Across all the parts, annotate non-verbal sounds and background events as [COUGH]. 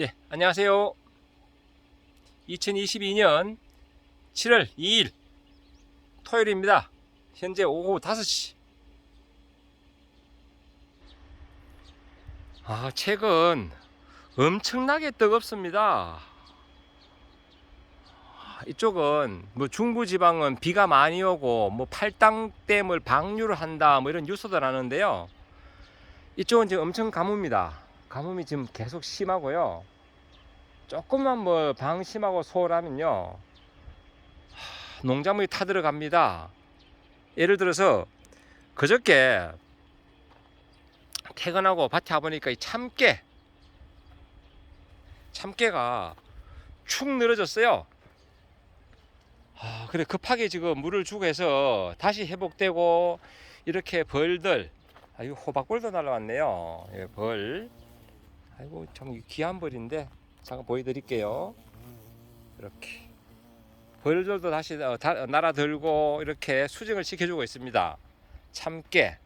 예, 안녕하세요. 2022년 7월 2일 토요일입니다. 현재 오후 5시. 아, 최근 엄청나게 뜨겁습니다. 아, 이쪽은 뭐 중부 지방은 비가 많이 오고 뭐 팔당댐을 방류를 한다 뭐 이런 뉴스도 나는데요. 이쪽은 지금 엄청 가뭄입니다. 가뭄이 지금 계속 심하고요. 조금만 뭐 방심하고 소홀하면요. 하, 농작물이 타들어갑니다. 예를 들어서 그저께 퇴근하고 밭에 와보니까 이 참깨 참깨가 축 늘어졌어요. 아, 그래 급하게 지금 물을 주고 해서 다시 회복되고 이렇게 벌들 아 이거 호박벌도 날라왔네요. 예, 벌. 아이고 참 귀한 벌인데 잠깐 보여드릴게요. 이렇게 벌들도 다시 어, 다- 날아 들고 이렇게 수정을 시켜주고 있습니다. 참깨.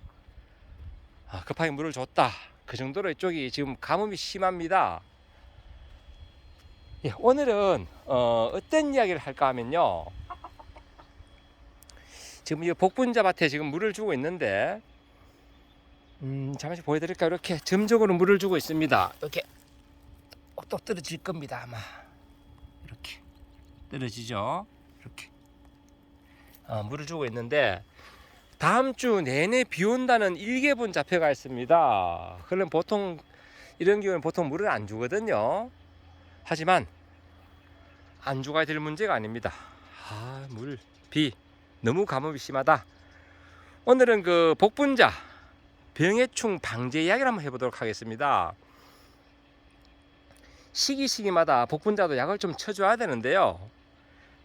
아, 급하게 물을 줬다. 그 정도로 이쪽이 지금 가뭄이 심합니다. 예, 오늘은 어, 어떤 이야기를 할까 하면요. 지금 이 복분자 밭에 지금 물을 주고 있는데 음, 잠시 보여드릴까요? 이렇게 점적으로 물을 주고 있습니다. 이렇게 어, 또 떨어질 겁니다 아마 이렇게 떨어지죠. 이렇게 어, 물을 주고 있는데 다음 주 내내 비 온다는 일개분 잡혀가 있습니다. 그럼 보통 이런 경우는 보통 물을 안 주거든요. 하지만 안 주가야 될 문제가 아닙니다. 아, 물, 비 너무 가뭄이 심하다. 오늘은 그 복분자 병해충 방제 이야기를 한번 해보도록 하겠습니다. 시기 시기마다 복분자도 약을 좀 쳐줘야 되는데요.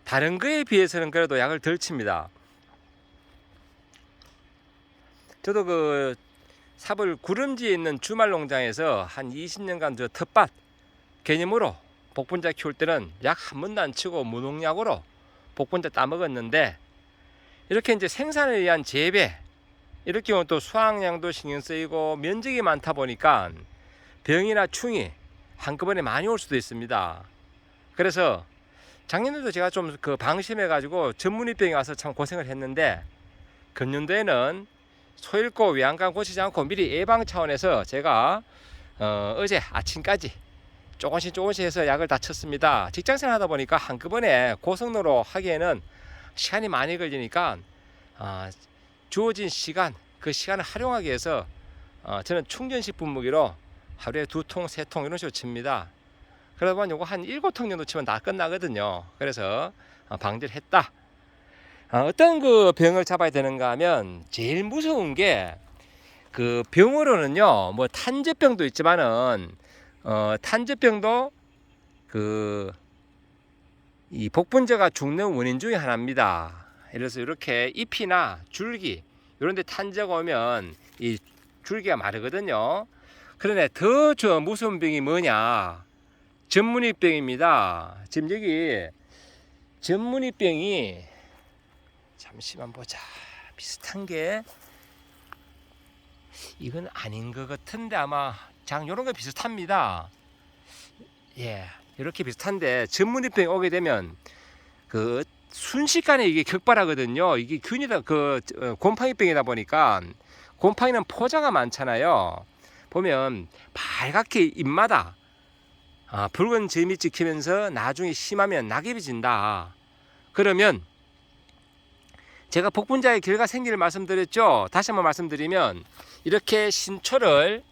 다른 거에 비해서는 그래도 약을 덜 칩니다. 저도 그 사벌 구름지에 있는 주말 농장에서 한 20년간 저 텃밭 개념으로 복분자 키울 때는 약 한 번도 안 치고 무농약으로 복분자 따먹었는데 이렇게 이제 생산에 의한 재배 이렇게 하면 또 수확량도 신경 쓰이고 면적이 많다 보니까 병이나 충이 한꺼번에 많이 올 수도 있습니다. 그래서 작년에도 제가 좀 그 방심해 가지고 전문의병이 와서 참 고생을 했는데 금년도에는 소잃고 외양간 고치지 않고 미리 예방 차원에서 제가 어, 어제 아침까지 조금씩 조금씩 해서 약을 다 쳤습니다. 직장생활 하다 보니까 한꺼번에 고성로로 하기에는 시간이 많이 걸리니까 아, 주어진 시간 그 시간을 활용하기 위해서 어, 저는 충전식 분무기로 하루에 두 통, 세 통 이런 식으로 칩니다. 그러면 요거 한 일곱 통 정도 치면 다 끝나거든요. 그래서 어, 방지를 했다. 어, 어떤 그 병을 잡아야 되는가 하면 제일 무서운 게 그 병으로는요, 뭐 탄저병도 있지만은 어, 탄저병도 그 이 복분자가 죽는 원인 중에 하나입니다. 그래서 이렇게 잎이나 줄기 이런 데 탄저가 오면 이 줄기가 마르거든요. 그런데 더 저 무서운 병이 뭐냐? 전문의병입니다. 지금 여기 전문의병이 잠시만 보자. 비슷한 게 이건 아닌 것 같은데 아마 장 요런 거 비슷합니다. 예, 이렇게 비슷한데 전문의병이 오게 되면 그 순식간에 이게 격발하거든요. 이게 균이다 그 어, 곰팡이병이다 보니까 곰팡이는 포자가 많잖아요. 보면 빨갛게 잎마다 아, 붉은 점이 찍히면서 나중에 심하면 낙엽이 진다. 그러면 제가 복분자의 결과 생리를 말씀드렸죠. 다시 한번 말씀드리면 이렇게 신초를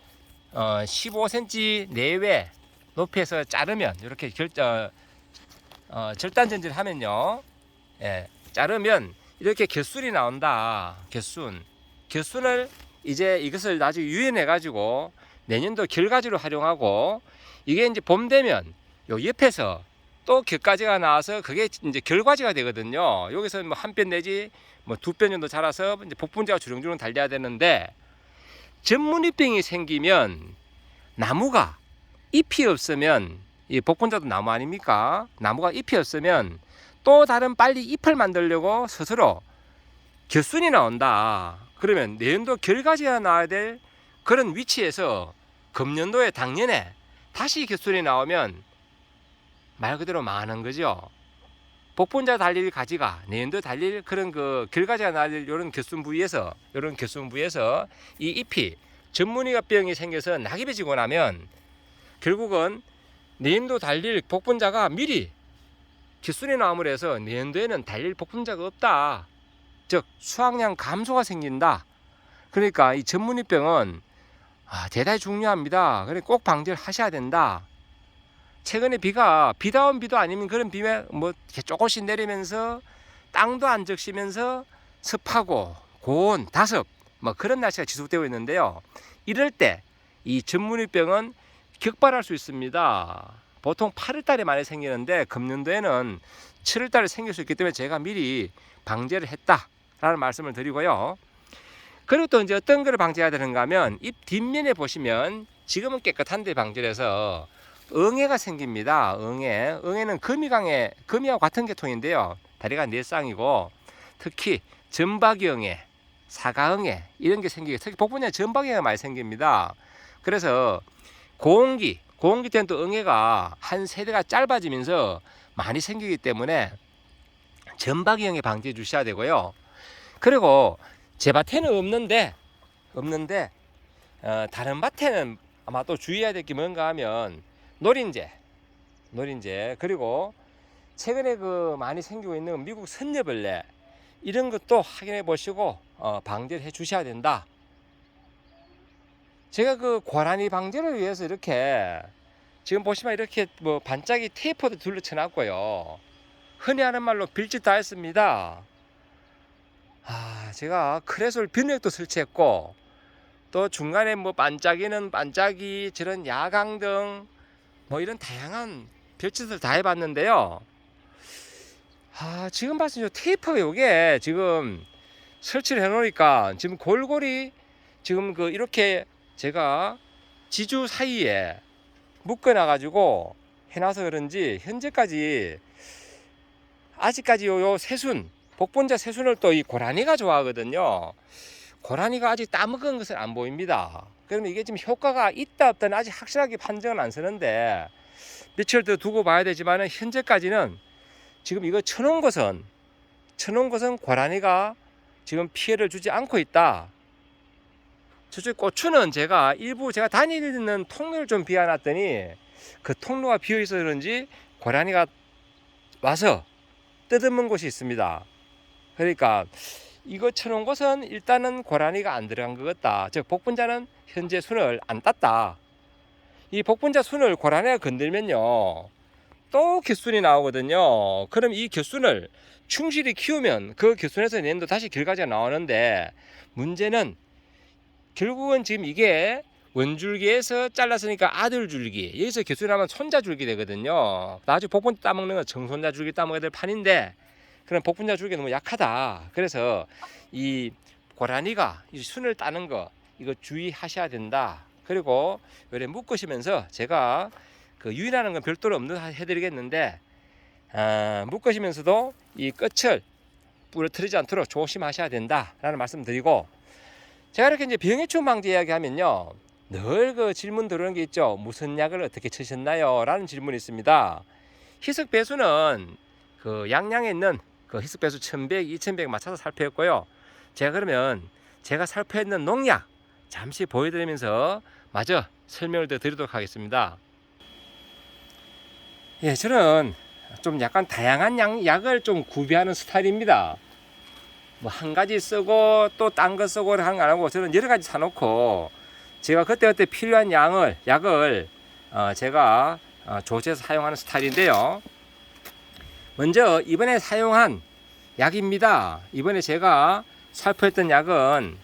어, 15cm 내외 높이에서 자르면 이렇게 결, 어, 어, 절단전지를 하면요. 예, 자르면 이렇게 곁순이 나온다. 곁순. 곁순을 이제 이것을 나중에 유인해 가지고 내년도 결가지로 활용하고 이게 이제 봄 되면 요 옆에서 또 곁가지가 나와서 그게 이제 결과지가 되거든요. 여기서 뭐 한 뼘 내지 뭐 두 뼘 정도 자라서 이제 복분자가 주렁주렁 달려야 되는데 전문이병이 생기면 나무가 잎이 없으면 이 복분자도 나무 아닙니까? 나무가 잎이 없으면 또 다른 빨리 잎을 만들려고 스스로 곁순이 나온다. 그러면 내년도 결과지가 나와야 될 그런 위치에서 금년도에 당년에 다시 곁순이 나오면 말 그대로 망하는 거죠. 복분자 달릴 가지가 내년도 달릴 그런 그 결가지가 달릴 이런 곁순 부위에서 이런 곁순 부위에서 이 잎이 전문이가 병이 생겨서 낙엽이 지고 나면 결국은 내년도 달릴 복분자가 미리 깃순이 나무로 해서 내년도에는 달릴 복분자가 없다. 즉 수확량 감소가 생긴다. 그러니까 이 전문이병은 아, 대단히 중요합니다. 그래 꼭 방지를 하셔야 된다. 최근에 비가 비다운 비도 아니면 그런 비에 뭐 조금씩 내리면서 땅도 안 적시면서 습하고 고온 다습 뭐 그런 날씨가 지속되고 있는데요. 이럴 때 이 전문이병은 격발할 수 있습니다. 보통 8월 달에 많이 생기는데 금년도에는 7월 달에 생길 수 있기 때문에 제가 미리 방제를 했다라는 말씀을 드리고요. 그리고 또 이제 어떤 거를 방제해야 되는가 하면 잎 뒷면에 보시면 지금은 깨끗한데 방제를 해서 응애가 생깁니다. 응애. 응애는 금이강에 금이와 같은 계통인데요. 다리가 네 쌍이고 특히 전박이응애, 사가응애 이런 게 생기게 특히 복분에 전박이응애가 많이 생깁니다. 그래서 고온기, 때는 또 응애가 한 세대가 짧아지면서 많이 생기기 때문에 전박이응애 방지해 주셔야 되고요. 그리고 제 밭에는 없는데 없는데 어, 다른 밭에는 아마 또 주의해야 될 게 뭔가 하면 노린재, 노린재 그리고 최근에 그 많이 생기고 있는 미국 선녀벌레 이런 것도 확인해 보시고 어, 방제를 해 주셔야 된다. 제가 그 고라니 방제를 위해서 이렇게 지금 보시면 이렇게 뭐 반짝이 테이프도 둘러쳐 놨고요. 흔히 하는 말로 빌짓 다 했습니다. 아, 제가 크레솔 변액도 설치했고 또 중간에 뭐 반짝이는 반짝이 저런 야광등 뭐 이런 다양한 별짓을 다 해봤는데요. 아, 지금 봤을 때 테이프가 요게 지금 설치를 해놓으니까 지금 골고리 지금 그 이렇게 제가 지주 사이에 묶어놔 가지고 해놔서 그런지 현재까지 아직까지 요, 요 새순 복분자 새순을 또 이 고라니가 좋아하거든요. 고라니가 아직 따먹은 것은 안 보입니다. 그러면 이게 지금 효과가 있다 없다는 아직 확실하게 판정은 안 서는데 며칠 더 두고 봐야 되지만 은 현재까지는 지금 이거 쳐놓은 것은 쳐놓은 것은 고라니가 지금 피해를 주지 않고 있다. 저쪽 고추는 제가 일부 제가 다니는 통로를 좀 비워놨더니 그 통로가 비어 있어 그런지 고라니가 와서 뜯어먹은 곳이 있습니다. 그러니까 이거 쳐놓은 곳은 일단은 고라니가 안 들어간 것 같다. 즉 복분자는 현재 순을 안 땄다. 이 복분자 순을 고라니가 건들면요. 또 곁순이 나오거든요. 그럼 이 곁순을 충실히 키우면 그 곁순에서 내년도 다시 결과지가 나오는데 문제는 결국은 지금 이게 원줄기에서 잘랐으니까 아들 줄기 여기서 곁순이 나면 손자 줄기 되거든요. 나중에 복분자 따먹는 건 정손자 줄기 따먹어야 될 판인데 그런 복분자 줄기 너무 약하다. 그래서 이 고라니가 이 순을 따는 거 이거 주의하셔야 된다. 그리고 요래 묶으시면서 제가 그 유인하는 건 별도로 없는 해드리겠는데 아, 묶으시면서도 이 끝을 부러뜨리지 않도록 조심하셔야 된다라는 말씀 드리고 제가 이렇게 이제 병해충 방지 이야기하면요. 늘 그 질문 들어오는 게 있죠 무슨 약을 어떻게 치셨나요? 라는 질문이 있습니다. 희석 배수는 그 양양에 있는 그 희석 배수 1100, 2100 맞춰서 살펴했고요. 제가 그러면 제가 살펴있는 농약 잠시 보여드리면서 마저 설명을 더 드리도록 하겠습니다. 예, 저는 좀 약간 다양한 양, 약을 좀 구비하는 스타일입니다. 뭐 한 가지 쓰고 또 딴 거 쓰고 하는 거안 하고 저는 여러 가지 사놓고 제가 그때그때 필요한 양을 약을 어, 제가 어, 조제해서 사용하는 스타일인데요. 먼저 이번에 사용한 약입니다. 이번에 제가 살포했던 약은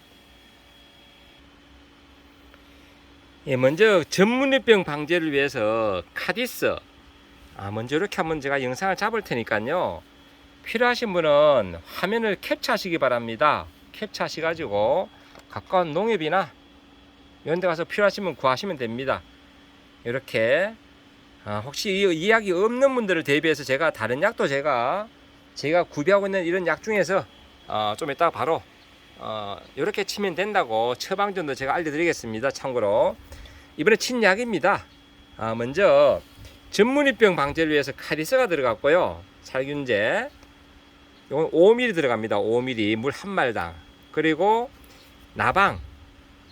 예, 먼저 전문의병 방제를 위해서 카디스 아, 먼저 이렇게 한번 제가 영상을 잡을 테니까요. 필요하신 분은 화면을 캡처하시기 바랍니다. 캡처하셔가지고 가까운 농협이나 이런 데 가서 필요하신 분 구하시면 됩니다. 이렇게 아, 혹시 이, 이 약이 없는 분들을 대비해서 제가 다른 약도 제가 제가 구비하고 있는 이런 약 중에서 어, 좀 이따가 바로 어, 이렇게 치면 된다고 처방전도 제가 알려드리겠습니다. 참고로 이번에 친 약입니다. 아, 먼저 전문위병 방제를 위해서 카리스가 들어갔고요. 살균제. 이건 5ml 들어갑니다. 5ml 물한 말당. 그리고 나방,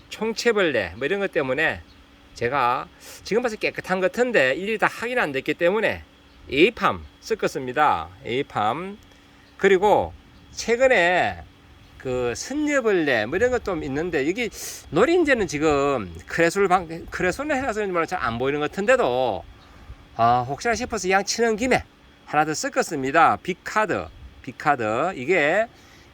총체벌레 뭐 이런 것 때문에 제가 지금 봐서 깨끗한 것 같은데 일일이 다 확인 안 됐기 때문에 에이팜 섞었습니다. 에이팜 그리고 최근에 그 선녀벌레 뭐 이런 것도 있는데 여기 노린재는 지금 크레솔 방 크레솔을 해놔서 잘안 보이는 것 같은데도 아 혹시나 싶어서 양 치는 김에 하나 더 섞었습니다. 비카드 비카드 이게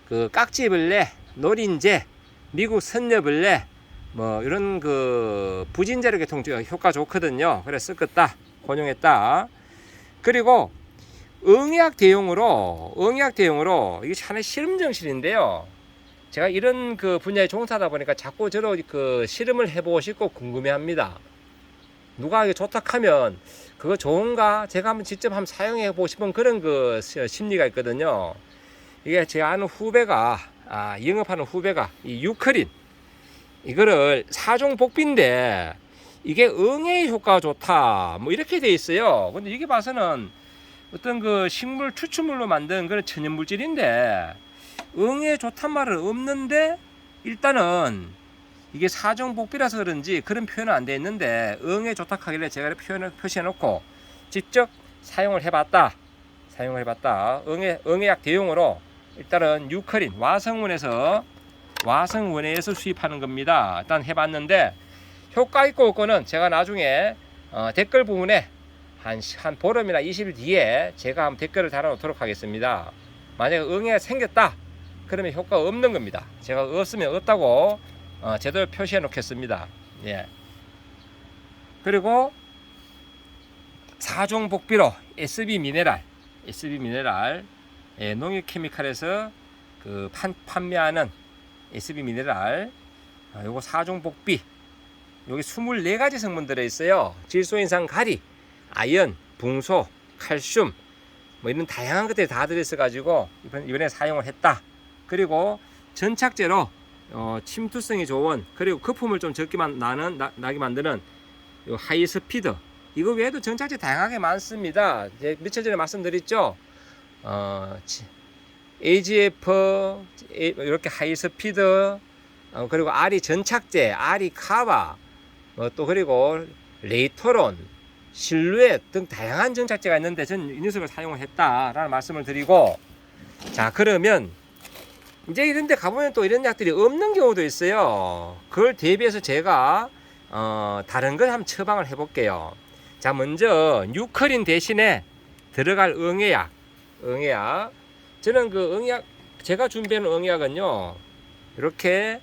그 깍지벌레 노린재 미국 선녀벌레 뭐 이런 그 부진제로 계통 효과 좋거든요. 그래서 섞었다 권용했다. 그리고 응약 대용으로 응약 대용으로 이게 하나의 실험 정실인데요. 제가 이런 그 분야에 종사하다 보니까 자꾸 저도 그 실험을 해보고 싶고 궁금해합니다. 누가 좋다 하면 그거 좋은가? 제가 한번 직접 한번 사용해 보고 싶은 그런 그 심리가 있거든요. 이게 제가 아는 후배가 아, 영업하는 후배가 이 유크린 이거를 사종 복비인데 이게 응애 효과가 좋다 뭐 이렇게 돼 있어요. 근데 이게 봐서는 어떤 그 식물 추출물로 만든 그런 천연 물질인데 응애 좋단 말은 없는데 일단은 이게 사종 복비라서 그런지 그런 표현은 안 돼 있는데 응애 좋다 하길래 제가 표현을 표시해 놓고 직접 사용을 해봤다. 사용을 해봤다. 응애 응애약 대용으로 일단은 유크린 와성원에서 와성원에서 수입하는 겁니다. 일단 해봤는데 효과 있고 없고는 제가 나중에 어, 댓글 부분에 한, 한 보름이나 20일 뒤에 제가 한번 댓글을 달아놓도록 하겠습니다. 만약에 응애가 생겼다 그러면 효과가 없는 겁니다. 제가 없으면 없다고 어, 제대로 표시해 놓겠습니다. 예. 그리고 사종 복비로 SB 미네랄, SB 미네랄 예, 농협 케미칼에서 그 판, 판매하는 SB 미네랄 아, 요거 사종 복비 여기 24가지 성분 들어 있어요. 질소인산 가리, 아연, 붕소, 칼슘 뭐 이런 다양한 것들이 다 들어 있어 가지고 이번 이번에 사용을 했다. 그리고 전착제로 어, 침투성이 좋은 그리고 거품을 좀 적게 만 나는 나, 나게 만드는 요 하이 스피드 이거 외에도 전착제 다양하게 많습니다. 이제 며칠 전에 말씀드렸죠. 어, 치- AGF 에- 이렇게 하이 스피드 어, 그리고 아리 전착제, 아리 카바 어, 또 그리고 레이토론, 실루엣 등 다양한 전착제가 있는데 저는 이 녀석을 사용을 했다라는 말씀을 드리고 자 그러면 이제 이런 데 가보면 또 이런 약들이 없는 경우도 있어요. 그걸 대비해서 제가 어, 다른 걸 한번 처방을 해볼게요. 자, 먼저 뉴크린 대신에 들어갈 응애약, 응애약. 저는 그 응약 제가 준비한 응약은요. 이렇게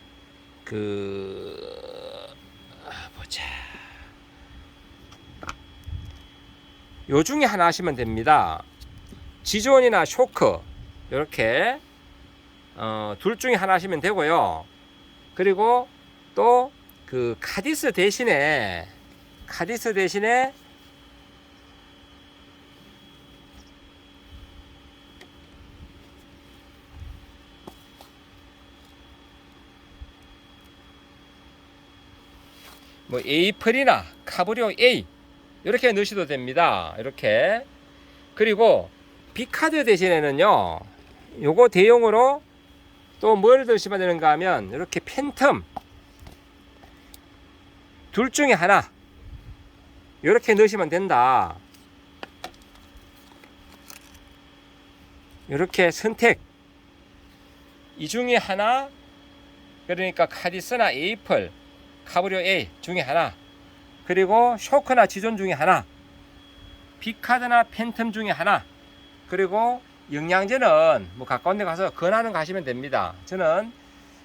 그 아, 보자. 요 중에 하나 하시면 됩니다. 지존이나 쇼크 이렇게 어, 둘 중에 하나 하시면 되고요. 그리고 또 그 카디스 대신에 카디스 대신에 뭐 에이플이나 카브리오 A 이렇게 넣으셔도 됩니다. 이렇게 그리고 비카드 대신에는요. 요거 대용으로 또뭘 드시면 되는가 하면 이렇게 팬텀 둘 중에 하나 이렇게 넣으시면 된다. 이렇게 선택 이 중에 하나 그러니까 카디스나 에이플 카브리오 A 중에 하나 그리고 쇼크나 지존 중에 하나 비카드나 팬텀 중에 하나 그리고 영양제는 뭐 가까운 데 가서 권하는 거 하시면 됩니다. 저는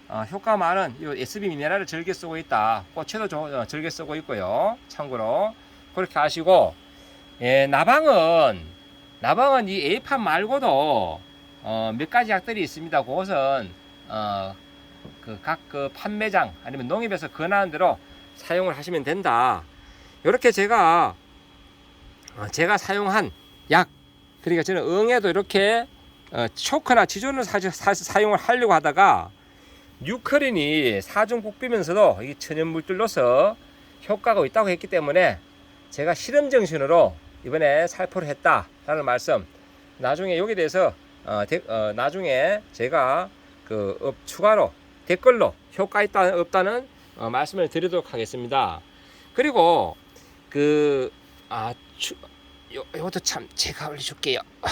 어, 효과 많은 이 SB 미네랄을 즐겨 쓰고 있다. 꽃에도 조- 어, 즐겨 쓰고 있고요. 참고로 그렇게 하시고 예, 나방은 나방은 이 A판 말고도 어, 몇 가지 약들이 있습니다. 그것은 어, 그각 그 판매장 아니면 농협에서 권하는 대로 사용을 하시면 된다. 이렇게 제가 어, 제가 사용한 약 그러니까 저는 응애도 이렇게 어, 초크나 지존을 사, 사, 사용을 하려고 하다가 뉴크린이 사중 복비면서도 이 천연 물질로서 효과가 있다고 했기 때문에 제가 실험 정신으로 이번에 살포를 했다라는 말씀. 나중에 여기 대해서 어, 데- 어, 나중에 제가 그 업, 추가로 댓글로 효과 있다 없다는 어, 말씀을 드리도록 하겠습니다. 그리고 그 아, 추, 요, 요것도 참 제가 올려줄게요. 아.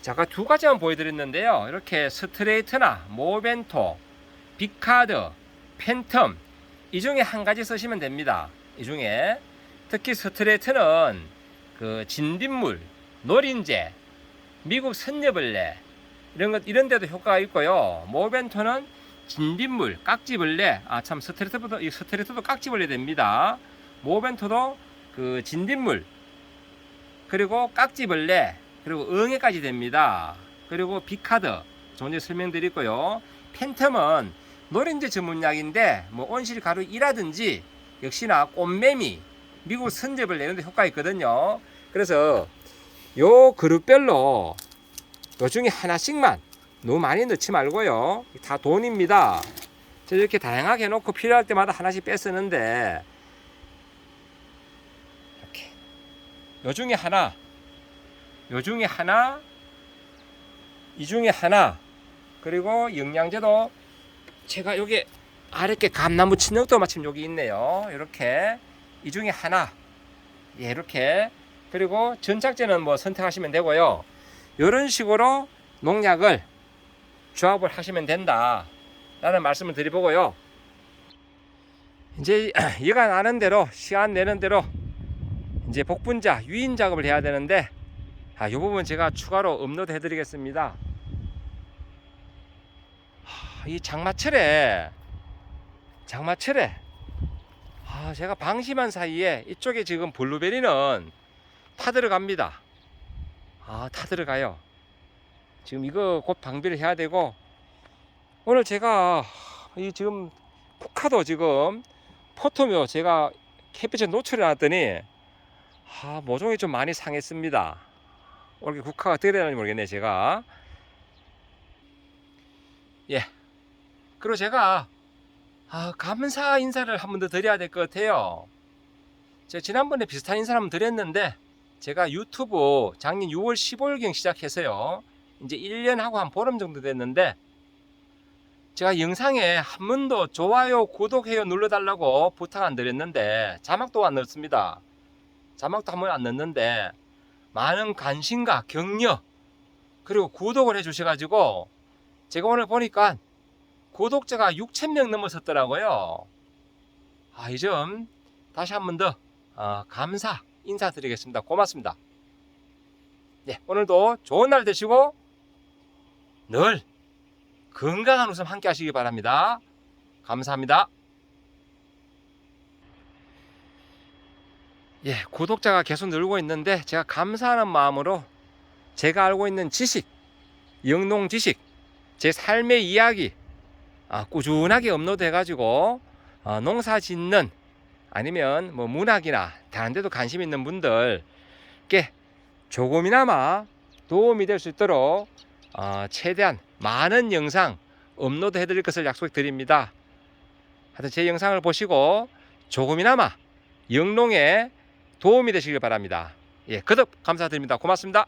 자, 아까 두 가지만 보여드렸는데요. 이렇게 스트레이트나 모벤토, 빅카드, 팬텀 이 중에 한 가지 쓰시면 됩니다. 이 중에 특히 스트레이트는 그 진딧물, 노린재, 미국 선녀벌레 이런 것 이런 데도 효과가 있고요. 모벤토는 진딧물, 깍지벌레. 아 참 스트레이트도 이 스트레이트도 깍지벌레 됩니다. 모벤토도 그 진딧물 그리고 깍지벌레 그리고 응애까지 됩니다. 그리고 비카드 전에 설명드렸고요. 팬텀은 노린재 전문약인데 뭐 온실 가루 2라든지 역시나 꽃매미 미국 선제벌레 이런 데 효과 있거든요. 그래서 요 그룹별로 요 중에 하나씩만 너무 많이 넣지 말고요. 다 돈입니다. 저 이렇게 다양하게 해놓고 필요할 때마다 하나씩 빼쓰는데. 이렇게. 요 중에 하나. 요 중에 하나. 이 중에 하나. 그리고 영양제도. 제가 여기 아랫게 감나무 친역도 마침 여기 있네요. 이렇게. 이 중에 하나. 예, 이렇게. 그리고 전착제는 뭐 선택하시면 되고요. 이런 식으로 농약을 조합을 하시면 된다. 라는 말씀을 드리고요. 이제 [CLEARS THROAT] 이가 나는 대로 시간 내는 대로 이제 복분자 유인 작업을 해야 되는데 아, 이 부분 제가 추가로 업로드 해드리겠습니다. 하, 이 장마철에 장마철에 아, 제가 방심한 사이에 이쪽에 지금 블루베리는 타 들어갑니다. 아, 타 들어가요. 지금 이거 곧 방비를 해야 되고 오늘 제가 이 지금 포카도 지금 포토묘 제가 햇빛에 노출해 놨더니 아, 모종이 좀 많이 상했습니다. 오늘 국화가 어떻게 되는지 모르겠네 제가. 예. 그리고 제가 아, 감사 인사를 한 번 더 드려야 될 것 같아요. 제가 지난번에 비슷한 인사를 한번 드렸는데 제가 유튜브 작년 6월 15일경 시작해서요 이제 1년 하고 한 보름 정도 됐는데 제가 영상에 한 번도 좋아요 구독해요 눌러달라고 부탁 안 드렸는데 자막도 안 넣었습니다 자막도 한 번 안 넣었는데 많은 관심과 격려 그리고 구독을 해 주셔가지고 제가 오늘 보니까 구독자가 6,000명 넘어섰더라고요. 아, 이 점 다시 한 번더 어, 감사 인사드리겠습니다. 고맙습니다. 네, 오늘도 좋은 날 되시고 늘 건강한 웃음 함께 하시기 바랍니다. 감사합니다. 예, 구독자가 계속 늘고 있는데 제가 감사하는 마음으로 제가 알고 있는 지식, 영농 지식, 제 삶의 이야기 아, 꾸준하게 업로드 해가지고 어, 농사 짓는 아니면 뭐 문학이나 다른 데도 관심 있는 분들께 조금이나마 도움이 될 수 있도록 어, 최대한 많은 영상 업로드 해드릴 것을 약속드립니다. 하여튼 제 영상을 보시고 조금이나마 영농에 도움이 되시길 바랍니다. 예, 거듭 감사드립니다. 고맙습니다.